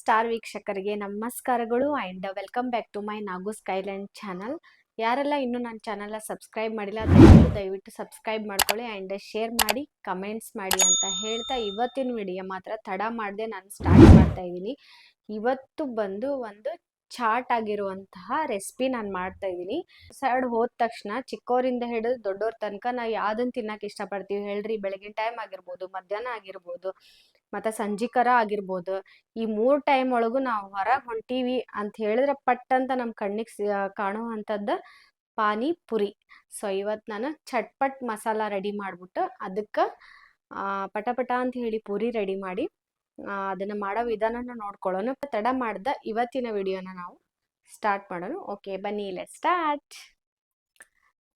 Star ವೀಕ್ಷಕರಿಗೆ ನಮಸ್ಕಾರಗಳು and welcome back to my Nagu skyland channel ಯಾರೆಲ್ಲ ಇನ್ನೂ ನನ್ನ ಚಾನಲ್ನ ಸಬ್ಸ್ಕ್ರೈಬ್ ಮಾಡಿಲ್ಲ, ದಯವಿಟ್ಟು ದಯವಿಟ್ಟು ಸಬ್ಸ್ಕ್ರೈಬ್ ಮಾಡ್ಕೊಳ್ಳಿ ಆ್ಯಂಡ್ ಶೇರ್ ಮಾಡಿ ಕಮೆಂಟ್ಸ್ ಮಾಡಿ ಅಂತ ಹೇಳ್ತಾ ಇವತ್ತಿನ ವಿಡಿಯೋ ಮಾತ್ರ ತಡ ಮಾಡದೆ ನಾನು ಸ್ಟಾರ್ಟ್ ಮಾಡ್ತಾ ಇದ್ದೀನಿ. ಇವತ್ತು ಬಂದು ಒಂದು ಚಾಟ್ ಆಗಿರುವಂತಹ ರೆಸಿಪಿ ನಾನು ಮಾಡ್ತಾ ಇದ್ದೀನಿ. ಸೈಡ್ ಹೋದ ತಕ್ಷಣ ಚಿಕ್ಕವರಿಂದ ಹಿಡಿದು ದೊಡ್ಡವ್ರ ತನಕ ನಾವು ಯಾವ್ದನ್ನ ತಿನ್ನಕ್ಕೆ ಇಷ್ಟಪಡ್ತೀವಿ ಹೇಳ್ರಿ. ಬೆಳಗಿನ ಟೈಮ್ ಆಗಿರ್ಬೋದು, ಮಧ್ಯಾಹ್ನ ಆಗಿರ್ಬೋದು, ಮತ್ತು ಸಂಜಿಕರ ಆಗಿರ್ಬೋದು, ಈ ಮೂರು ಟೈಮ್ ಒಳಗೂ ನಾವು ಹೊರಗೆ ಹೊಂಟೀವಿ ಅಂತ ಹೇಳಿದ್ರೆ ಪಟ್ ಅಂತ ನಮ್ಮ ಕಣ್ಣಿಗೆ ಕಾಣುವಂಥದ್ದು ಪಾನಿಪುರಿ. ಸೊ, ಇವತ್ತು ನಾನು ಚಟ್ಪಟ್ ಮಸಾಲ ರೆಡಿ ಮಾಡಿಬಿಟ್ಟು ಅದಕ್ಕೆ ಪಟ ಪಟ ಅಂತ ಹೇಳಿ ಪೂರಿ ರೆಡಿ ಮಾಡಿ ಅದನ್ನ ಮಾಡೋ ವಿಧಾನನ ನೋಡ್ಕೊಳ್ಳೋಣ. ತಡ ಮಾಡ್ದ ಇವತ್ತಿನ ವಿಡಿಯೋನ ನಾವು ಸ್ಟಾರ್ಟ್ ಮಾಡೋಣ. ಓಕೆ ಬನ್ನಿ ಇಲ್ಲೇ ಸ್ಟಾರ್ಟ್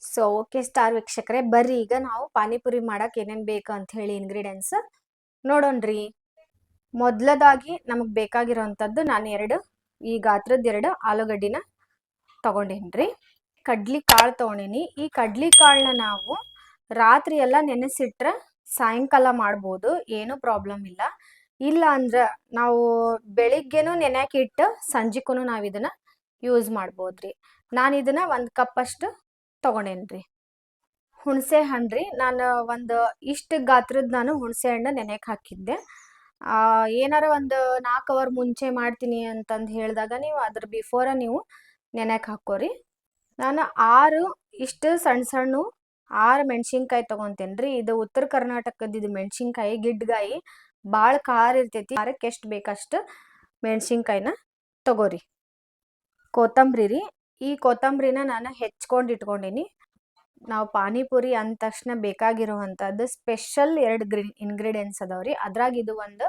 ಸೊ ಓಕೆ ಸ್ಟಾರ್ ವೀಕ್ಷಕರೇ, ಬರ್ರಿ. ಈಗ ನಾವು ಪಾನಿಪುರಿ ಮಾಡಕ್ಕೆ ಏನೇನು ಬೇಕು ಅಂತ ಹೇಳಿ ಇಂಗ್ರೀಡಿಯೆಂಟ್ಸ್ ನೋಡೋಣ್ರಿ ಮೊದಲದಾಗಿ ನಮಗೆ ಬೇಕಾಗಿರೋವಂಥದ್ದು ನಾನು ಎರಡು, ಈ ಗಾತ್ರದ ಎರಡು ಆಲೂಗಡ್ಡಿನ ತಗೊಂಡೇನ್ರಿ ಕಡ್ಲಿ ಕಾಳು ತೊಗೊಂಡೀನಿ. ಈ ಕಡ್ಲಿ ಕಾಳನ್ನ ನಾವು ರಾತ್ರಿ ಎಲ್ಲ ನೆನೆಸಿಟ್ರೆ ಸಾಯಂಕಾಲ ಮಾಡ್ಬೋದು. ಏನೂ ಪ್ರಾಬ್ಲಮ್ ಇಲ್ಲ. ಇಲ್ಲ ಅಂದ್ರೆ ನಾವು ಬೆಳಿಗ್ಗೆನೂ ನೆನೆಯಕ್ಕೆ ಇಟ್ಟು ನಾವು ಇದನ್ನ ಯೂಸ್ ಮಾಡ್ಬೋದ್ರಿ. ನಾನು ಇದನ್ನ ಒಂದು ಕಪ್ ಅಷ್ಟು ತಗೊಂಡೇನ್ರಿ. ಹುಣಸೆ ಹಣ್ಣು ರೀ ನಾನು ಒಂದು ಇಷ್ಟು ಗಾತ್ರದ ನಾನು ಹುಣಸೆ ಹಣ್ಣು ನೆನೆಯಕ್ಕೆ ಹಾಕಿದ್ದೆ. ಏನಾರ ಒಂದು ನಾಲ್ಕು ಅವರ್ ಮುಂಚೆ ಮಾಡ್ತೀನಿ ಅಂತಂದು ಹೇಳಿದಾಗ ನೀವು ಅದ್ರ ಬಿಫೋರ ನೀವು ನೆನೆಯಕ್ಕೆ ಹಾಕೋರಿ. ನಾನು ಆರು ಇಷ್ಟು ಸಣ್ಣ ಸಣ್ಣ ಆರು ಮೆಣಸಿನ್ಕಾಯಿ ತೊಗೊತೇನೆ ರೀ ಇದು ಉತ್ತರ ಕರ್ನಾಟಕದ ಇದು ಮೆಣಸಿನ್ಕಾಯಿ, ಗಿಡ್ಗಾಯಿ. ಭಾಳ ಖಾರ ಇರ್ತೈತಿ. ಖಾರಕ್ಕೆ ಎಷ್ಟು ಬೇಕಷ್ಟು ಮೆಣಸಿನ್ಕಾಯಿನ ತಗೋರಿ. ಕೊತ್ತಂಬರಿ ರೀ ಈ ಕೊತ್ತಂಬರಿನ ನಾನು ಹೆಚ್ಕೊಂಡು ಇಟ್ಕೊಂಡೀನಿ. ನಾವು ಪಾನಿಪುರಿ ಅಂದ ತಕ್ಷಣ ಬೇಕಾಗಿರುವಂಥದ್ದು ಸ್ಪೆಷಲ್ ಎರಡು ಗ್ರಿ ಇಂಗ್ರೀಡಿಯೆಂಟ್ಸ್ ರೀ ಅದ್ರಾಗ ಇದು ಒಂದು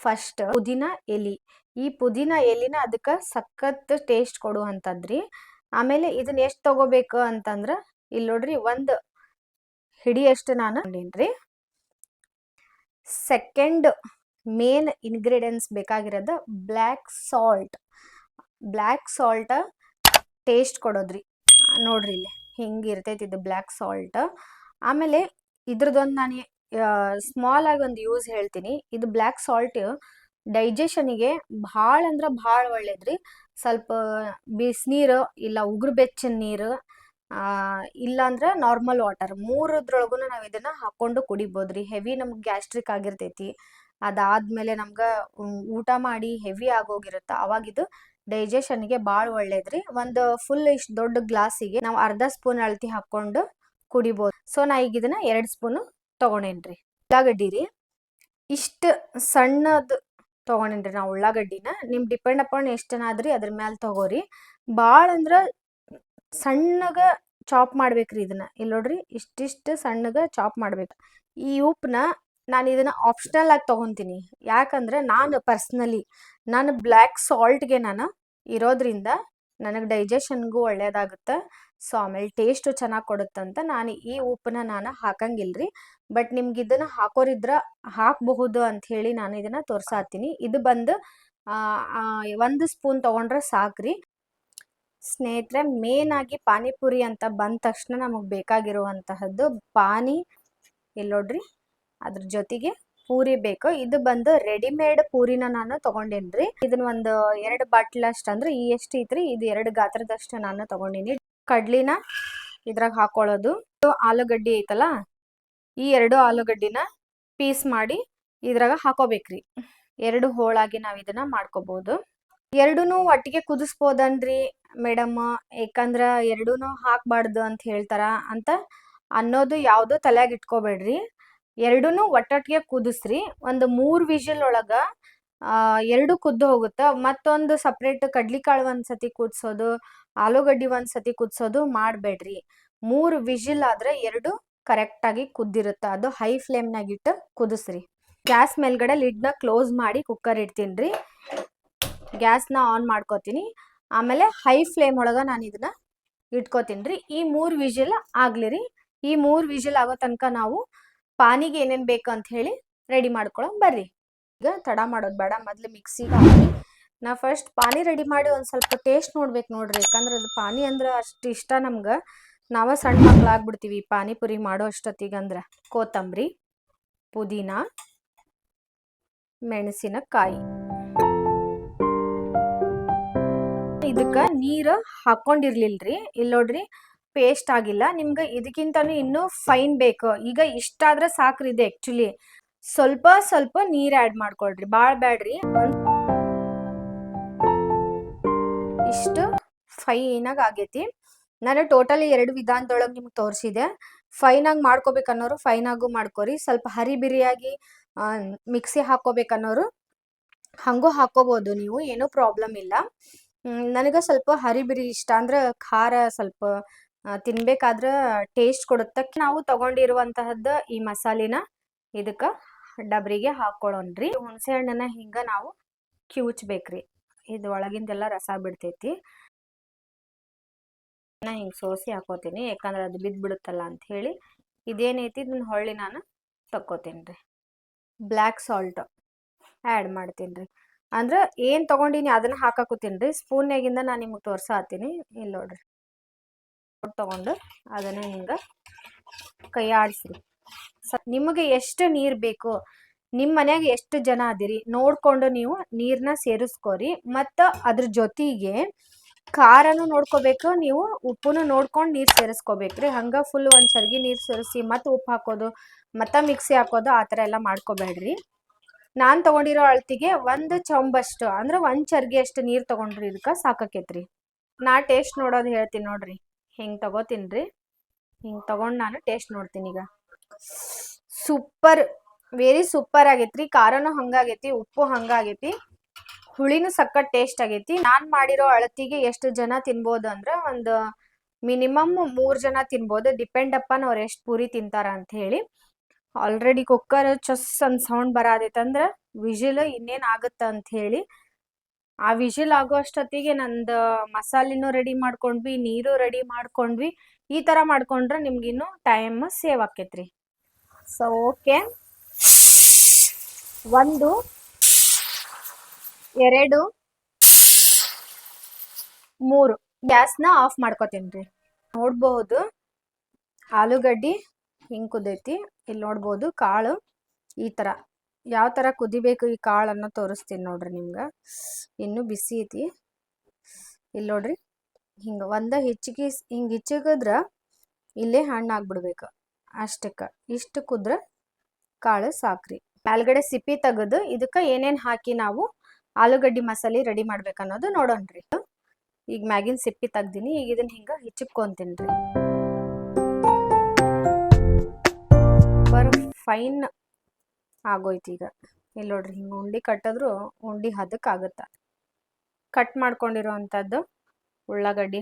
ಫಸ್ಟ್ ಪುದೀನ ಎಲಿ. ಈ ಪುದೀನ ಎಲಿನ ಅದಕ್ಕೆ ಸಖತ್ ಟೇಸ್ಟ್ ಕೊಡುವಂಥದ್ರಿ ಆಮೇಲೆ ಇದನ್ನ ಎಷ್ಟು ತಗೋಬೇಕು ಅಂತಂದ್ರೆ ಇಲ್ಲಿ ನೋಡ್ರಿ ಒಂದು ಹಿಡಿಯಷ್ಟು ನಾನು ತಗೊಂಡೀನ್ರಿ ಸೆಕೆಂಡ್ ಮೇನ್ ಇಂಗ್ರೀಡಿಯೆಂಟ್ಸ್ ಬೇಕಾಗಿರೋದು black salt black salt taste ಕೊಡೋದ್ರಿ. ನೋಡ್ರಿ ಇಲ್ಲಿ ಹಿಂಗೆ ಇರ್ತೈತಿ ಇದು ಬ್ಲ್ಯಾಕ್ ಸಾಲ್ಟ್ ಆಮೇಲೆ ಇದ್ರದ್ದೊಂದು ನಾನು ಸ್ಮಾಲ್ ಆಗಿ ಒಂದು ಯೂಸ್ ಹೇಳ್ತೀನಿ. ಇದು ಬ್ಲ್ಯಾಕ್ ಸಾಲ್ಟ್ ಡೈಜೆಷನಿಗೆ ಭಾಳ ಅಂದ್ರೆ ಭಾಳ ಒಳ್ಳೇದ್ರಿ. ಸ್ವಲ್ಪ ಬಿಸಿನೀರು ಇಲ್ಲ ಉಗುರು ಬೆಚ್ಚಿನ ನೀರು ಇಲ್ಲ ಅಂದ್ರೆ ನಾರ್ಮಲ್ ವಾಟರ್ ಮೂರದ್ರೊಳಗೂ ನಾವು ಇದನ್ನ ಹಾಕೊಂಡು ಕುಡಿಬೋದ್ರಿ. ಹೆವಿ ನಮ್ಗೆ ಗ್ಯಾಸ್ಟ್ರಿಕ್ ಆಗಿರ್ತೈತಿ. ಅದಾದ್ಮೇಲೆ ನಮ್ಗೆ ಊಟ ಮಾಡಿ ಹೆವಿ ಆಗೋಗಿರುತ್ತೆ. ಅವಾಗ ಇದು ಡೈಜೆಷನ್ಗೆ ಭಾಳ ಒಳ್ಳೇದ್ರಿ. ಒಂದು ಫುಲ್ ಇಷ್ಟು ದೊಡ್ಡ ಗ್ಲಾಸಿಗೆ ನಾವು ಅರ್ಧ ಸ್ಪೂನ್ ಅಳತಿ ಹಾಕೊಂಡು ಕುಡಿಬೋದು. ಸೊ ನಾ ಈಗ ಇದನ್ನ ಎರಡು ಸ್ಪೂನು ತಗೊಂಡೇನ್ರಿ. ಉಳ್ಳಾಗಡ್ಡಿ ರೀ ಇಷ್ಟು ಸಣ್ಣದು ತಗೊಂಡೇನ್ರಿ ನಾವು ಉಳ್ಳಾಗಡ್ಡಿನ. ನಿಮ್ ಡಿಪೆಂಡ್ ಅಪಾನ್ ಎಷ್ಟನಾದ್ರಿ ಜನ ಅದ್ರ ಮ್ಯಾಲ್ ತಗೋರಿ. ಭಾಳ ಅಂದ್ರ ಸಣ್ಣಗ ಚಾಪ್ ಮಾಡ್ಬೇಕ್ರಿ ಇದನ್ನ. ಇಲ್ಲಿ ನೋಡ್ರಿ ಇಷ್ಟಿಷ್ಟು ಸಣ್ಣಗ ಚಾಪ್ ಮಾಡ್ಬೇಕು. ಈ ಉಪ್ಪನ್ನ ನಾನು ಇದನ್ನ ಆಪ್ಷನಲ್ ಆಗಿ ತಗೊಂತೀನಿ. ಯಾಕಂದ್ರೆ ನಾನು ಪರ್ಸ್ನಲಿ ನಾನು ಬ್ಲ್ಯಾಕ್ ಸಾಲ್ಟ್ಗೆ ನಾನು ಇರೋದ್ರಿಂದ ನನಗೆ ಡೈಜೆಷನ್ಗೂ ಒಳ್ಳೇದಾಗುತ್ತೆ. ಸೊ ಆಮೇಲೆ ಟೇಸ್ಟು ಚೆನ್ನಾಗಿ ಕೊಡುತ್ತಂತ ನಾನು ಈ ಉಪ್ಪನ್ನ ನಾನು ಹಾಕಂಗಿಲ್ರಿ. ಬಟ್ ನಿಮ್ಗೆ ಇದನ್ನ ಹಾಕೋರಿದ್ರ ಹಾಕಬಹುದು ಅಂತ ಹೇಳಿ ನಾನು ಇದನ್ನ ತೋರ್ಸಾತೀನಿ. ಇದು ಬಂದು ಒಂದು ಸ್ಪೂನ್ ತಗೊಂಡ್ರೆ ಸಾಕ್ರಿ. ಸ್ನೇಹಿತರೆ ಮೇನ್ ಆಗಿ ಪಾನಿಪುರಿ ಅಂತ ಬಂದ ತಕ್ಷಣ ನಮಗೆ ಬೇಕಾಗಿರುವಂತಹದ್ದು ಪಾನಿ ನೋಡ್ರಿ, ಅದ್ರ ಜೊತೆಗೆ ಪೂರಿ ಬೇಕು. ಇದು ಬಂದು ರೆಡಿಮೇಡ್ ಪೂರಿನ ನಾನು ತಗೊಂಡೇನ್ರಿ. ಇದನ್ನ ಒಂದು ಎರಡು ಬಾಟ್ಲ್ ಅಷ್ಟು ಅಂದ್ರೆ ಈ ಎಷ್ಟು ಐತ್ರಿ. ಇದು ಎರಡು ಗಾತ್ರದಷ್ಟು ನಾನು ತಗೊಂಡಿನಿ. ಕಡ್ಲಿನ ಇದ್ರಾಗ ಹಾಕೊಳ್ಳೋದು. ಆಲೂಗಡ್ಡಿ ಐತಲ್ಲ, ಈ ಎರಡು ಆಲೂಗಡ್ಡಿನ ಪೀಸ್ ಮಾಡಿ ಇದ್ರಾಗ ಹಾಕೋಬೇಕ್ರಿ. ಎರಡು ಹೋಳಾಗಿ ನಾವು ಇದನ್ನ ಮಾಡ್ಕೋಬಹುದು ಎರಡೂನು ಒಟ್ಟಿಗೆ ಕುದಿಸ್ಬೋದನ್ರಿ? ಮೇಡಮ್ ಯಾಕಂದ್ರ ಎರಡೂ ಹಾಕ್ಬಾರ್ದು ಅಂತ ಹೇಳ್ತಾರ ಅಂತ ಅನ್ನೋದು ಯಾವುದು ತಲೆಯಾಗ ಇಟ್ಕೋಬೇಡ್ರಿ. ಎರಡೂ ಒಟ್ಟೊಟ್ಟಿಗೆ ಕುದಿಸ್ರಿ. ಒಂದು ಮೂರು ವಿಷಲ್ ಒಳಗ ಎರಡು ಕುದ್ದು ಹೋಗುತ್ತ. ಮತ್ತೊಂದು ಸಪ್ರೇಟ್ ಕಡ್ಲಿಕಾಳು ಕಾಳು ಸತಿ ಕುದಿಸೋದು, ಆಲೂಗಡ್ಡಿ ಒಂದ್ ಸತಿ ಕುದಿಸೋದು ಮಾಡಬೇಡ್ರಿ. ಮೂರು ವಿಷಲ್ ಆದ್ರೆ ಎರಡು ಕರೆಕ್ಟ್ ಆಗಿ ಕುದ್ದಿರುತ್ತೆ. ಅದು ಹೈ ಫ್ಲೇಮ್ನಾಗ ಇಟ್ಟು ಕುದಿಸ್ರಿ. ಗ್ಯಾಸ್ ಮೇಲ್ಗಡೆ ಲಿಡ್ನ ಕ್ಲೋಸ್ ಮಾಡಿ ಕುಕ್ಕರ್ ಇಡ್ತೀನಿ ಗ್ಯಾಸ್ನ ಆನ್ ಮಾಡ್ಕೋತೀನಿ. ಆಮೇಲೆ ಹೈ ಫ್ಲೇಮ್ ಒಳಗ ನಾನು ಇದನ್ನ ಇಟ್ಕೋತೀನಿ ರೀ. ಈ ಮೂರು ವಿಜಿಲ್ ಆಗ್ಲಿ ರೀ. ಈ ಮೂರು ವಿಜಿಲ್ ಆಗೋ ತನಕ ನಾವು ಪಾನಿಗೆ ಏನೇನು ಬೇಕು ಅಂತ ಹೇಳಿ ರೆಡಿ ಮಾಡ್ಕೊಳಂಗೆ ಬರ್ರಿ. ಈಗ ತಡ ಮಾಡೋದು ಬೇಡ. ಮೊದ್ಲು ಮಿಕ್ಸಿಗೆ ಹಾಕಿ ನಾ ಫಸ್ಟ್ ಪಾನಿ ರೆಡಿ ಮಾಡಿ ಒಂದು ಸ್ವಲ್ಪ ಟೇಸ್ಟ್ ನೋಡ್ಬೇಕು ನೋಡ್ರಿ. ಯಾಕಂದ್ರೆ ಅದು ಪಾನಿ ಅಂದ್ರೆ ಅಷ್ಟು ಇಷ್ಟ ನಮ್ಗೆ. ನಾವೇ ಸಣ್ಣ ಮಕ್ಳು ಆಗ್ಬಿಡ್ತೀವಿ ಪಾನಿಪುರಿ ಮಾಡೋ ಅಷ್ಟೊತ್ತಿಗೆ ಅಂದ್ರೆ. ಕೊತ್ತಂಬರಿ, ಪುದೀನ, ಮೆಣಸಿನಕಾಯಿ. ಇದಕ್ಕ ನೀರು ಹಾಕೊಂಡಿರ್ಲಿಲ್ರಿ. ಇಲ್ಲಿ ನೋಡ್ರಿ ಪೇಸ್ಟ್ ಆಗಿಲ್ಲ. ನಿಮ್ಗೆ ಇದಕ್ಕಿಂತನೂ ಇನ್ನೂ ಫೈನ್ ಬೇಕು. ಈಗ ಇಷ್ಟಾದ್ರೆ ಸಾಕ್ರಿ ಇದೆ ಆಕ್ಚುಲಿ ಸ್ವಲ್ಪ ಸ್ವಲ್ಪ ನೀರ್ ಆ್ಯಡ್ ಮಾಡ್ಕೊಳ್ರಿ. ಭಾಳ ಬ್ಯಾಡ್ರಿ. ಇಷ್ಟು ಫೈನಾಗಿ ಆಗೈತಿ. ನಾನು ಟೋಟಲಿ ಎರಡು ವಿಧಾನದೊಳಗೆ ನಿಮ್ಗೆ ತೋರಿಸಿದೆ. ಫೈನಾಗಿ ಮಾಡ್ಕೋಬೇಕನ್ನೋರು ಫೈನಾಗೂ ಮಾಡ್ಕೋರಿ. ಸ್ವಲ್ಪ ಹರಿಬಿರಿಯಾಗಿ ಮಿಕ್ಸಿ ಹಾಕೋಬೇಕನ್ನೋರು ಹಂಗೂ ಹಾಕೋಬೋದು ನೀವು. ಏನೂ ಪ್ರಾಬ್ಲಮ್ ಇಲ್ಲ. ನನಗೆ ಸ್ವಲ್ಪ ಹರಿಬಿರಿ ಇಷ್ಟ. ಅಂದ್ರೆ ಖಾರ ಸ್ವಲ್ಪ ತಿನ್ಬೇಕಾದ್ರ ಟೇಸ್ಟ್ ಕೊಡುತ್ತೆ. ನಾವು ತಗೊಂಡಿರುವಂತಹದ್ದು ಈ ಮಸಾಲಿನ ಇದಕ್ಕೆ ಡಬ್ರಿಗೆ ಹಾಕೊಳ್ಳೋಣ್ರಿ ಹುಣಸೆ ಹಣ್ಣನ್ನ ಹಿಂಗ ನಾವು ಕ್ಯೂಚ್ಬೇಕ್ರಿ. ಇದು ಒಳಗಿಂದೆಲ್ಲ ರಸ ಬಿಡ್ತೈತಿ. ಹಿಂಗೆ ಸೋಸಿ ಹಾಕೋತೀನಿ. ಯಾಕಂದ್ರೆ ಅದು ಬಿದ್ದು ಬಿಡುತ್ತಲ್ಲ ಅಂತ ಹೇಳಿ ಇದೇನೈತಿ, ಇದನ್ನ ಹೊಳ್ಳಿ ನಾನು ತಕ್ಕೋತೀನಿ ರೀ ಬ್ಲ್ಯಾಕ್ ಸಾಲ್ಟ್ ಆ್ಯಡ್ ಮಾಡ್ತೀನಿ ರೀ ಅಂದ್ರೆ ಏನು ತಗೊಂಡಿನಿ ಅದನ್ನ ಹಾಕಾಕೋತೀನಿ ರೀ ಸ್ಪೂನ್ಯಾಗಿಂದ ನಾನು ನಿಮಗೆ ತೋರ್ಸಾತೀನಿ. ಇಲ್ಲಿ ನೋಡ್ರಿ. ತಗೊಂಡು ಅದನ್ನ ಹಿಂಗೆ ಕೈ ಆಡಿಸ್ರಿ ನಿಮಗೆ ಎಷ್ಟು ನೀರ್ ಬೇಕು ನಿಮ್ಮ ಮನೆಯಾಗ ಎಷ್ಟು ಜನ ಅದಿರಿ, ನೋಡ್ಕೊಂಡು ನೀವು ನೀರನ್ನ ಸೇರಿಸ್ಕೋರಿ. ಮತ್ತ ಅದ್ರ ಜೊತೆಗೆ ಖಾರನು ನೋಡ್ಕೋಬೇಕು, ನೀವು ಉಪ್ಪುನು ನೋಡ್ಕೊಂಡು ನೀರು ಸೇರಿಸ್ಕೋಬೇಕ್ರಿ. ಹಂಗೆ ಫುಲ್ ಒಂದು ಚರ್ಗಿ ನೀರು ಸೇರಿಸಿ ಮತ್ತು ಉಪ್ಪು ಹಾಕೋದು, ಮತ್ತ ಮಿಕ್ಸಿ ಹಾಕೋದು ಆ ಥರ ಎಲ್ಲ ಮಾಡ್ಕೋಬೇಡ್ರಿ. ನಾನು ತಗೊಂಡಿರೋ ಅಳತಿಗೆ ಒಂದು ಚೊಂಬಷ್ಟು, ಅಂದ್ರೆ ಒಂದು ಚರ್ಗಿ ಅಷ್ಟು ನೀರು ತಗೊಂಡ್ರಿ ಇದಕ್ಕೆ ಸಾಕಾಕೈತ್ರಿ. ನಾ ಟೇಸ್ಟ್ ನೋಡೋದು ಹೇಳ್ತೀನಿ ನೋಡ್ರಿ. ಹಿಂಗೆ ತಗೋತೀನಿ ರೀ ಹಿಂಗೆ ತಗೊಂಡು ನಾನು ಟೇಸ್ಟ್ ನೋಡ್ತೀನಿ ಈಗ. ಸೂಪರ್, ವೆರಿ ಸೂಪರ್ ಆಗೈತ್ರಿ. ಖಾರನೂ ಹಂಗಾಗೈತಿ, ಉಪ್ಪು ಹಂಗಾಗೈತಿ. ಹುಳಿನೂ ಸಕ್ಕ ಟೇಸ್ಟ್ ಆಗೈತಿ. ನಾನು ಮಾಡಿರೋ ಅಳತಿಗೆ ಎಷ್ಟು ಜನ ತಿನ್ಬೋದು ಅಂದ್ರೆ ಒಂದು ಮಿನಿಮಮ್ ಮೂರು ಜನ ತಿನ್ಬೋದು. ಡಿಪೆಂಡ್ ಅಪ್ಪನ್ ಅವ್ರು ಎಷ್ಟು ಪೂರಿ ತಿಂತಾರ ಅಂತ ಹೇಳಿ. ಆಲ್ರೆಡಿ ಕುಕ್ಕರ್ ಚಸ್ ಅಂತ ಸೌಂಡ್ ಬರಾದೈತಂದ್ರೆ ವಿಜಿಲ್ ಇನ್ನೇನು ಆಗುತ್ತೆ ಅಂತ ಹೇಳಿ. ಆ ವಿಜಿಲ್ ಆಗೋ ಅಷ್ಟೊತ್ತಿಗೆ ನಂದು ಮಸಾಲಿನೂ ರೆಡಿ ಮಾಡ್ಕೊಂಡ್ವಿ, ನೀರು ರೆಡಿ ಮಾಡ್ಕೊಂಡ್ವಿ. ಈ ಥರ ಮಾಡ್ಕೊಂಡ್ರೆ ನಿಮ್ಗಿನ್ನೂ ಟೈಮ್ ಸೇವ್ ಆಕೈತ್ರಿ ಸೊ ಓಕೆ ಒಂದು, ಎರಡು, ಮೂರು. ಗ್ಯಾಸ್ನ ಆಫ್ ಮಾಡ್ಕೋತೀನಿ ರೀ. ನೋಡ್ಬಹುದು ಆಲೂಗಡ್ಡಿ ಹಿಂಗೆ ಕುದೈತಿ. ಇಲ್ಲಿ ನೋಡ್ಬೋದು ಕಾಳು ಈ ಥರ ಯಾವ ಥರ ಕುದಿಬೇಕು ಈ ಕಾಳನ್ನು ತೋರಿಸ್ತೀನಿ ನೋಡ್ರಿ ನಿಮ್ಗೆ. ಇನ್ನು ಬಿಸಿ ಐತಿ. ಇಲ್ಲಿ ನೋಡ್ರಿ ಹಿಂಗೆ ಒಂದ ಹೆಚ್ಚಿಗೆ ಹಿಂಗೆ ಹೆಚ್ಚಿಗದ್ರ ಇಲ್ಲೇ ಹಣ್ಣು ಆಗ್ಬಿಡ್ಬೇಕು ಅಷ್ಟಕ್ಕೆ. ಇಷ್ಟು ಕುದ್ರ ಕಾಳು ಸಾಕ್ರಿ. ಮೇಲ್ಗಡೆ ಸಿಪ್ಪಿ ತೆಗೆದು ಇದಕ್ಕೆ ಏನೇನು ಹಾಕಿ ನಾವು ಆಲೂಗಡ್ಡಿ ಮಸಾಲೆ ರೆಡಿ ಮಾಡ್ಬೇಕು ಅನ್ನೋದು ನೋಡೋಣ್ರಿ. ಈಗ ಮ್ಯಾಗಿನ ಸಿಪ್ಪಿ ತೆಗ್ದೀನಿ. ಈಗ ಇದನ್ನ ಹಿಂಗೆ ಹಿಚ್ಕೊಂತೀನಿ ರೀ ಫೈನ್ ಆಗೋಯ್ತು ಈಗ. ಇಲ್ಲಿ ನೋಡ್ರಿ ಹಿಂಗೆ ಉಂಡಿ ಕಟ್ಟಿದ್ರು ಉಂಡಿ ಹದಕ್ಕೆ ಆಗುತ್ತೆ. ಕಟ್ ಮಾಡ್ಕೊಂಡಿರೋ ಅಂಥದ್ದು ಉಳ್ಳಾಗಡ್ಡಿ.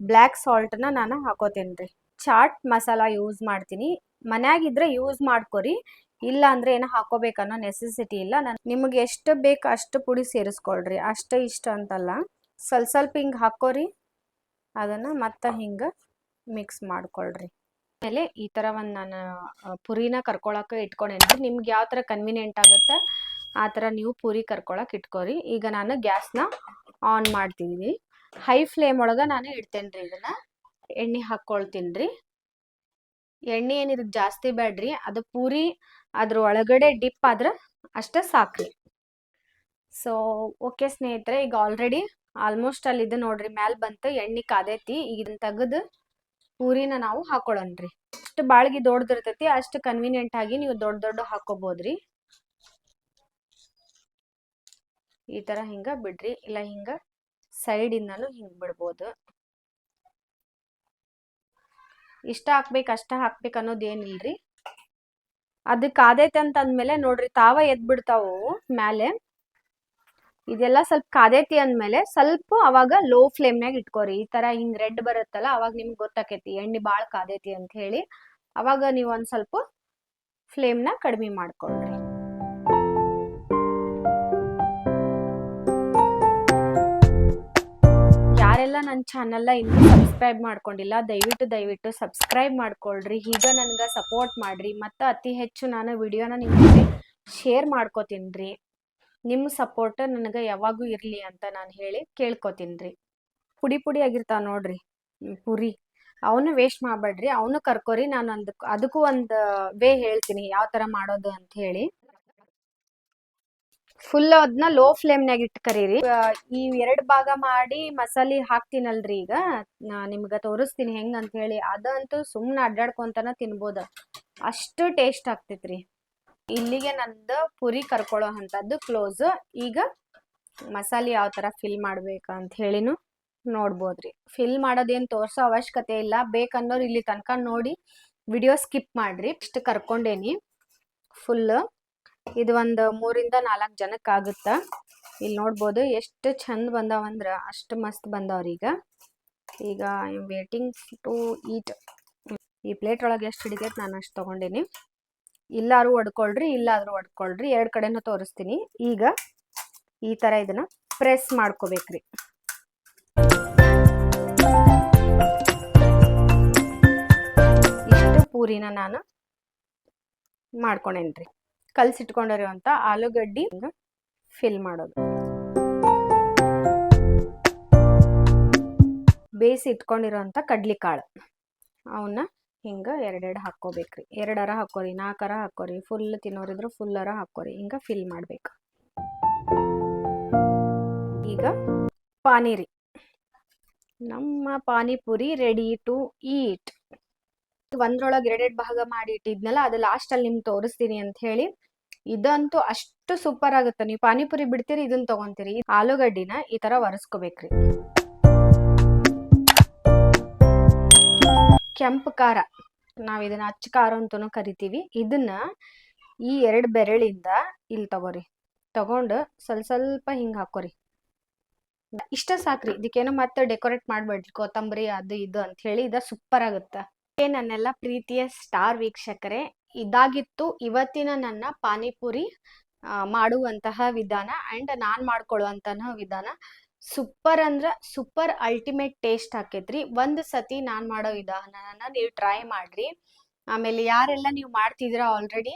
ಬ್ಲ್ಯಾಕ್ ಸಾಲ್ಟ್ನ ನಾನು ಹಾಕೋತೀನಿ ರೀ ಚಾಟ್ ಮಸಾಲ ಯೂಸ್ ಮಾಡ್ತೀನಿ. ಮನ್ಯಾಗಿದ್ರೆ ಯೂಸ್ ಮಾಡ್ಕೊರಿ. ಇಲ್ಲ ಅಂದ್ರೆ ಏನೋ ಹಾಕೋಬೇಕನ್ನೋ ನೆಸೆಸಿಟಿ ಇಲ್ಲ. ನಾನು ನಿಮಗೆ ಎಷ್ಟು ಬೇಕು ಅಷ್ಟು ಪುಡಿ ಸೇರಿಸ್ಕೊಳ್ರಿ. ಅಷ್ಟು ಇಷ್ಟ ಅಂತಲ್ಲ. ಸ್ವಲ್ಪ ಸ್ವಲ್ಪ ಹಿಂಗೆ ಹಾಕೋರಿ ಅದನ್ನು ಮತ್ತೆ ಹಿಂಗೆ ಮಿಕ್ಸ್ ಮಾಡ್ಕೊಳ್ರಿ. ಆಮೇಲೆ ಈ ತರ ಒಂದ್ ನಾನು ಪುರಿನ ಕರ್ಕೊಳಕ್ಕೆ ಇಟ್ಕೊಂಡೇನಿ ನಿಮ್ಗೆ ಯಾವ ತರ ಕನ್ವಿನಿಯೆಂಟ್ ಆಗುತ್ತೆ, ಆ ತರ ನೀವು ಪೂರಿ ಕರ್ಕೊಳಕ್ ಇಟ್ಕೊರಿ. ಈಗ ನಾನು ಗ್ಯಾಸ್ನ ಆನ್ ಮಾಡ್ತಿದ್ದೀನಿ ಹೈ ಫ್ಲೇಮ್ ಒಳಗ ನಾನು ಇಡ್ತೇನೆ ರೀ ಇದನ್ನು. ಎಣ್ಣೆ ಹಾಕ್ಕೊಳ್ತೀನಿ ಎಣ್ಣೆ ಏನು ಇದಕ್ಕೆ ಜಾಸ್ತಿ ಬೇಡ್ರಿ ಅದು ಪೂರಿ ಅದ್ರ ಒಳಗಡೆ ಡಿಪ್ ಆದ್ರೆ ಅಷ್ಟೇ ಸಾಕ್ರಿ. ಸೊ ಓಕೆ ಸ್ನೇಹಿತರೆ, ಈಗ ಆಲ್ರೆಡಿ ಆಲ್ಮೋಸ್ಟ್ ಅಲ್ಲಿ ಇದು ನೋಡ್ರಿ, ಮ್ಯಾಲ್ ಬಂತು, ಎಣ್ಣೆ ಕಾದೈತಿ. ಇದನ್ನ ತೆಗೆದು ಪೂರಿನ ನಾವು ಹಾಕೊಳ್ಳೋಣ್ರಿ ಅಷ್ಟು ಬಾಳ್ಗಿ ದೊಡ್ಡದಿರ್ತೈತಿ ಅಷ್ಟು ಕನ್ವಿನಿಯೆಂಟ್ ಆಗಿ ನೀವು ದೊಡ್ಡ ದೊಡ್ಡ ಹಾಕೋಬೋದ್ರಿ. ಈ ತರ ಹಿಂಗ ಬಿಡ್ರಿ, ಇಲ್ಲ ಹಿಂಗ ಸೈಡ್ ಇಂದಾನು ಹಿಂಗ್ ಬಿಡ್ಬೋದು. ಇಷ್ಟ ಹಾಕ್ಬೇಕು ಅಷ್ಟ ಹಾಕ್ಬೇಕು ಅನ್ನೋದು ಏನಿಲ್ರಿ. ಅದಕ್ಕೆ ಆದೈತೆ ಅಂತ ಅಂದ್ಮೇಲೆ ನೋಡ್ರಿ ತಾವ ಎದ್ ಬಿಡ್ತಾವು ಮ್ಯಾಲೆ. ಇದೆಲ್ಲ ಸ್ವಲ್ಪ ಕಾದೈತಿ ಅಂದ್ಮೇಲೆ ಸ್ವಲ್ಪ ಅವಾಗ ಲೋ ಫ್ಲೇಮ್ನಾಗ ಇಟ್ಕೋರಿ. ಈ ತರ ಹಿಂಗ್ ರೆಡ್ ಬರುತ್ತಲ್ಲ, ಅವಾಗ ನಿಮ್ಗೆ ಗೊತ್ತಾಕೈತಿ. ಎಣ್ಣೆ ಬಾಳ್ ಕಾದೈತಿ ಅಂತ ಹೇಳಿ ಅವಾಗ ನೀವು ಒಂದ್ ಸ್ವಲ್ಪ ಫ್ಲೇಮ್ನ ಕಡಿಮೆ ಮಾಡ್ಕೊಳ್ರಿ. ಯಾರೆಲ್ಲ ನನ್ನ ಚಾನಲ್ನ ಇನ್ನೂ ಸಬ್ಸ್ಕ್ರೈಬ್ ಮಾಡ್ಕೊಂಡಿಲ್ಲ, ದಯವಿಟ್ಟು ದಯವಿಟ್ಟು ಸಬ್ಸ್ಕ್ರೈಬ್ ಮಾಡ್ಕೊಳ್ರಿ. ಈಗ ನನ್ಗೆ ಸಪೋರ್ಟ್ ಮಾಡ್ರಿ. ಮತ್ತು ಅತಿ ಹೆಚ್ಚು ನಾನು ವಿಡಿಯೋನ ನಿಮಗೆ ಶೇರ್ ಮಾಡ್ಕೋತೀನಿ ರೀ. ನಿಮ್ಮ ಸಪೋರ್ಟ್ ನನಗೆ ಯಾವಾಗೂ ಇರಲಿ ಅಂತ ನಾನು ಹೇಳಿ ಕೇಳ್ಕೊತೀನಿ ರೀ ಪುಡಿ ಪುಡಿ ಆಗಿರ್ತಾವ ನೋಡ್ರಿ ಪುರಿ. ಅವನು ವೇಸ್ಟ್ ಮಾಡಬೇಡ್ರಿ, ಅವನು ಕರ್ಕೋರಿ, ನಾನು ಅದಕ್ಕೆ ಅದಕ್ಕೂ ಒಂದು ವೇ ಹೇಳ್ತೀನಿ ಯಾವ ಥರ ಮಾಡೋದು ಅಂತ ಹೇಳಿ. ಫುಲ್ ಅದನ್ನ ಲೋ ಫ್ಲೇಮ್ನಾಗ ಇಟ್ಟು ಕರೀರಿ. ಈ ಎರಡ್ ಭಾಗ ಮಾಡಿ ಮಸಾಲೆ ಹಾಕ್ತೀನಲ್ರಿ ಈಗ. ನಿಮ್ಗ ತೋರಿಸ್ತೀನಿ ಹೆಂಗ್ ಅಂತ ಹೇಳಿ. ಅದಂತೂ ಸುಮ್ಮನೆ ಅಡ್ಡಾಡ್ಕೊಂತನ ತಿನ್ಬೋದ. ಅಷ್ಟು ಟೇಸ್ಟ್ ಆಗ್ತೈತ್ರಿ. ಇಲ್ಲಿಗೆ ನಂದು ಪುರಿ ಕರ್ಕೊಳ್ಳೋ ಅಂತದ್ದು ಕ್ಲೋಸ್ ಈಗ ಮಸಾಲೆ ಯಾವ ತರ ಫಿಲ್ ಮಾಡ್ಬೇಕು ಅಂತ ಹೇಳಿನು ನೋಡ್ಬೋದ್ರಿ. ಫಿಲ್ ಮಾಡೋದೇನ್ ತೋರ್ಸೋ ಅವಶ್ಯಕತೆ ಇಲ್ಲ. ಬೇಕನ್ನೋರು ಇಲ್ಲಿ ತನಕ ನೋಡಿ ವಿಡಿಯೋ ಸ್ಕಿಪ್ ಮಾಡ್ರಿ. ಇಷ್ಟ ಕರ್ಕೊಂಡೇನಿ. ಫುಲ್ ಇದು ಒಂದು ಮೂರಿಂದ ನಾಲ್ಕು ಜನಕ್ಕೆ ಆಗುತ್ತ? ಇಲ್ಲಿ ನೋಡ್ಬೋದು ಎಷ್ಟು ಚಂದ ಬಂದಾವಂದ್ರ ಅಷ್ಟು ಮಸ್ತ್ ಬಂದಾವ್ರಿ ಈಗ. ಈಗ ಐ ವೇಟಿಂಗ್ ಟು ಈಟ್ ಈ ಪ್ಲೇಟ್ ಒಳಗೆ ಎಷ್ಟು ಹಿಡಿತೈತೆ ನಾನು ಅಷ್ಟು ತೊಗೊಂಡೇನಿ. ಇಲ್ಲಾರು ಒಡ್ಕೊಳ್ರಿ, ಇಲ್ಲಾದ್ರೂ ಒಡ್ಕೊಳ್ರಿ, ಎರಡು ಕಡೆನೂ ತೋರಿಸ್ತೀನಿ. ಈಗ ಈ ಥರ ಇದನ್ನ ಪ್ರೆಸ್ ಮಾಡ್ಕೋಬೇಕ್ರಿ. ಇಷ್ಟು ಪೂರಿನ ನಾನು ಮಾಡ್ಕೊಂಡೇನ್ರಿ ಕಲ್ಸಿಟ್ಕೊಂಡಿರುವಂತ ಆಲೂಗಡ್ಡಿ ಫಿಲ್ ಮಾಡೋದು. ಬೇಯಿಸಿ ಇಟ್ಕೊಂಡಿರೋಂಥ ಕಡ್ಲಿಕಾಳು. ಅವನ್ನ ಹಿಂಗೆ ಎರಡೆರಡು ಹಾಕ್ಕೋಬೇಕ್ರಿ. ಎರಡರ ಹಾಕೋರಿ ನಾಲ್ಕರ ಹಾಕೋರಿ ಫುಲ್ ತಿನ್ನೋರಿದ್ರು ಫುಲ್ಲರ ಹಾಕೋರಿ ಹಿಂಗ ಫಿಲ್ ಮಾಡ್ಬೇಕು. ಈಗ ಪಾನಿರಿ. ನಮ್ಮ ಪಾನಿಪುರಿ ರೆಡಿ ಟು ಈಟ್ ಒಂದ್ರೊಳಗೆ ಎರಡೆರಡು ಭಾಗ ಮಾಡಿ ಇಟ್ಟಿದ್ನಲ್ಲ, ಅದು ಲಾಸ್ಟ್ ಅಲ್ಲಿ ನಿಮ್ಗೆ ತೋರಿಸ್ತೀನಿ ಅಂತ ಹೇಳಿ. ಇದಂತೂ ಅಷ್ಟು ಸೂಪರ್ ಆಗುತ್ತೆ. ನೀವು ಪಾನಿಪುರಿ ಬಿಡ್ತೀರಿ ಇದನ್ನ ತಗೊಂತೀರಿ. ಆಲೂಗಡ್ಡಿನ ಈ ತರ ಒರೆಸ್ಕೋಬೇಕ್ರಿ. ಕೆಂಪು ಖಾರ. ನಾವ್ ಇದನ್ನ ಅಚ್ಚ ಖಾರ ಅಂತಾನು ಕರಿತೀವಿ. ಇದನ್ನ ಈ ಎರಡು ಬೆರಳಿಂದ ಇಲ್ಲಿ ತಗೋರಿ. ತಗೊಂಡು ಸ್ವಲ್ಪ ಸ್ವಲ್ಪ ಹಿಂಗ್ ಹಾಕೋರಿ. ಇಷ್ಟ ಸಾಕ್ರಿ. ಇದಕ್ಕೇನೋ ಮತ್ತೆ ಡೆಕೋರೇಟ್ ಮಾಡ್ಬೇಡ್ರಿ. ಕೊತ್ತಂಬರಿ ಅದು ಇದು ಅಂತ ಹೇಳಿ ಇದ ಸೂಪರ್ ಆಗುತ್ತೆ. ಏ ನನ್ನೆಲ್ಲ ಪ್ರೀತಿಯ ಸ್ಟಾರ್ ವೀಕ್ಷಕರೇ. ಇದಾಗಿತ್ತು ಇವತ್ತಿನ ನನ್ನ ಪಾನಿಪುರಿ ಮಾಡುವಂತಹ ವಿಧಾನ. ಅಂಡ್ ನಾನ್ ಮಾಡ್ಕೊಳ್ಳುವಂತಹ ವಿಧಾನ. ಸೂಪರ್ ಅಂದ್ರ ಸೂಪರ್ ಅಲ್ಟಿಮೇಟ್ ಟೇಸ್ಟ್ ಆಕೈತ್ರಿ ಒಂದ್ ಸತಿ ನಾನ್ ಮಾಡೋ ವಿಧಾನನ ನೀವು ಟ್ರೈ ಮಾಡ್ರಿ. ಆಮೇಲೆ ಯಾರೆಲ್ಲ ನೀವು ಮಾಡ್ತಿದ್ದೀರಾ ಆಲ್ರೆಡಿ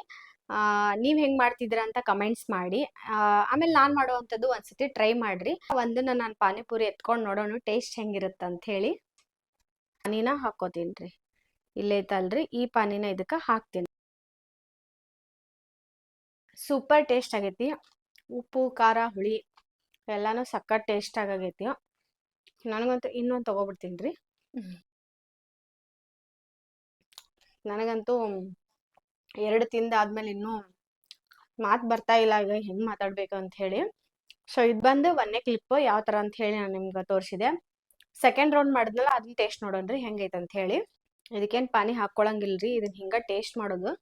ಆ, ನೀವ್ ಹೆಂಗ್ ಮಾಡ್ತಿದ್ದೀರಾ ಅಂತ ಕಮೆಂಟ್ಸ್ ಮಾಡಿ. ಆಮೇಲೆ ನಾನ್ ಮಾಡುವಂಥದ್ದು ಒಂದ್ಸತಿ ಟ್ರೈ ಮಾಡ್ರಿ. ಒಂದನ್ನ ನಾನು ಪಾನಿಪುರಿ ಎತ್ಕೊಂಡ್ ನೋಡೋಣ ಟೇಸ್ಟ್ ಹೆಂಗಿರುತ್ತೆ ಅಂತ ಹೇಳಿ ಪಾನಿನ ಹಾಕೋತೀನ್ರಿ. ಇಲ್ಲೈತಲ್ರಿ ಈ ಪಾನಿನ ಇದಕ್ಕೆ ಹಾಕ್ತೀನಿ. ಸೂಪರ್ ಟೇಸ್ಟ್ ಆಗೈತಿ. ಉಪ್ಪು, ಖಾರ, ಹುಳಿ. ಎಲ್ಲಾನು ಸಕ್ಕತ್ ಟೇಸ್ಟ್ ಆಗೈತಿ. ನನಗಂತೂ ಇನ್ನೊಂದು ತಗೋಬಿಡ್ತೀನಿ ರೀ. ನನಗಂತೂ ಎರಡು ತಿಂದಾದ್ಮೇಲೆ ಇನ್ನೂ ಮಾತು ಬರ್ತಾ ಇಲ್ಲ ಈಗ ಹೆಂಗ್ ಮಾತಾಡ್ಬೇಕು ಅಂತ ಹೇಳಿ. ಸೊ ಇದು ಬಂದು ಒಂದನೇ ಕ್ಲಿಪ್ ಯಾವ ಥರ ಅಂತ ಹೇಳಿ ನಾನು ನಿಮ್ಗೆ ತೋರಿಸಿದೆ. ಸೆಕೆಂಡ್ ರೌಂಡ್ ಮಾಡಿದ್ನಲ್ಲ ಅದನ್ನ ಟೇಸ್ಟ್ ನೋಡೋಣ್ರಿ ಹೆಂಗೈತೆ ಅಂತ ಹೇಳಿ. ಇದಕ್ಕೇನು ಪಾನಿ ರೀ ಇದನ್ನ ಹಿಂಗೆ ಟೇಸ್ಟ್ ಮಾಡೋದು.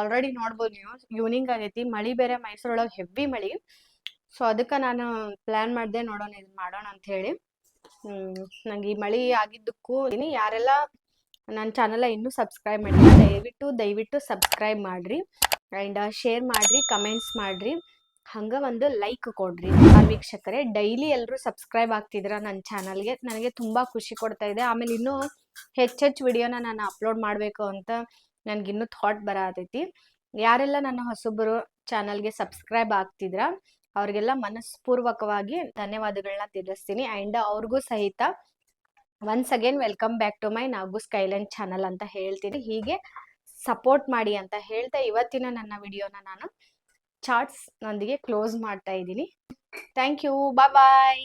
ಆಲ್ರೆಡಿ ನೋಡ್ಬೋದು ನೀವು. ಈವ್ನಿಂಗ್ ಆಗೈತಿ. ಮಳಿ ಬೇರೆ ಮೈಸೂರೊಳಗೆ ಹೆವಿ ಮಳಿ. ಸೊ ಅದಕ್ಕೆ ನಾನು ಪ್ಲಾನ್ ಮಾಡಿದೆ ನೋಡೋಣ, ಇದು ಮಾಡೋಣ ಅಂತ ಹೇಳಿ. ನಂಗೆ ಈ ಮಳಿ ಆಗಿದ್ದಕ್ಕೂ ಯಾರೆಲ್ಲ ನನ್ನ ಚಾನಲ್ ಇನ್ನೂ ಸಬ್ಸ್ಕ್ರೈಬ್ ಮಾಡಿಲ್ಲ, ದಯವಿಟ್ಟು ದಯವಿಟ್ಟು ಸಬ್ಸ್ಕ್ರೈಬ್ ಮಾಡ್ರಿ. ಆ್ಯಂಡ್ ಶೇರ್ ಮಾಡ್ರಿ ಕಮೆಂಟ್ಸ್ ಮಾಡ್ರಿ. ಹಂಗ ಒಂದು ಲೈಕ್ ಕೊಡ್ರಿ. ವೀಕ್ಷಕರೇ ಡೈಲಿ ಎಲ್ಲರೂ ಸಬ್ಸ್ಕ್ರೈಬ್ ಆಗ್ತಿದ್ರ ನನ್ನ ಚಾನಲ್ಗೆ ನನಗೆ ತುಂಬಾ ಖುಷಿ ಕೊಡ್ತಾ ಇದೆ. ಆಮೇಲೆ ಇನ್ನೂ ಹೆಚ್ಚೆಚ್ಚು ವಿಡಿಯೋನ ನಾನು ಅಪ್ಲೋಡ್ ಮಾಡಬೇಕು ಅಂತ ನನ್ಗಿನ್ನೂ ಥಾಟ್ ಬರತೈತಿ. ಯಾರೆಲ್ಲ ನನ್ನ ಹೊಸಬರು ಚಾನಲ್ಗೆ ಸಬ್ಸ್ಕ್ರೈಬ್ ಆಗ್ತಿದ್ರ, ಅವ್ರಿಗೆಲ್ಲ ಮನಸ್ಪೂರ್ವಕವಾಗಿ ಧನ್ಯವಾದಗಳನ್ನ ತಿಳಿಸ್ತೀನಿ. ಆ್ಯಂಡ್ ಅವ್ರಿಗೂ ಸಹಿತ once again welcome back to my Nagu skyline channel ಅಂತ ಹೇಳ್ತೀನಿ. ಹೀಗೆ ಸಪೋರ್ಟ್ ಮಾಡಿ ಅಂತ ಹೇಳ್ತಾ ಇವತ್ತಿನ ನನ್ನ ವಿಡಿಯೋನ ನಾನು ಚಾರ್ಟ್ಸ್ ನೊಂದಿಗೆ ಕ್ಲೋಸ್ ಮಾಡ್ತಾ ಇದ್ದೀನಿ. Thank you bye